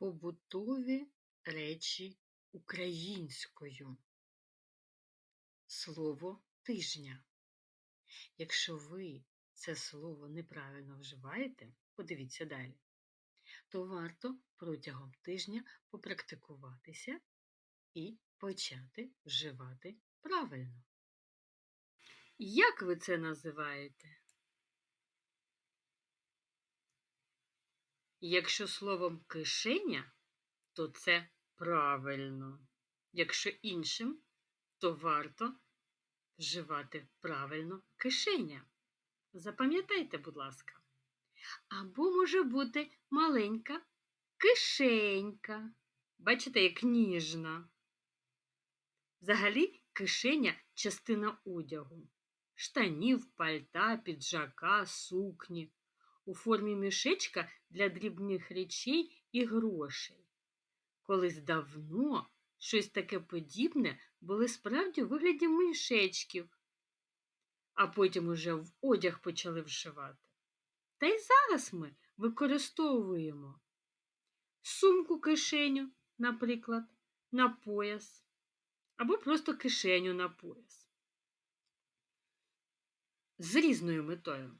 Побутові речі українською. Слово тижня. Якщо ви це слово неправильно вживаєте, подивіться далі, то варто протягом тижня попрактикуватися і почати вживати правильно. Як ви це називаєте? Якщо словом кишеня, то це правильно. Якщо іншим, то варто вживати правильно кишеня. Запам'ятайте, будь ласка. Або може бути маленька кишенька. Бачите, як ніжна. Взагалі, кишеня частина одягу, штанів, пальта, піджака, сукні у формі мішечка для дрібних речей і грошей. Колись давно щось таке подібне були справді у вигляді мішечків, а потім уже в одяг почали вшивати. Та й зараз ми використовуємо сумку кишеню, наприклад, на пояс, або просто кишеню на пояс. З різною метою.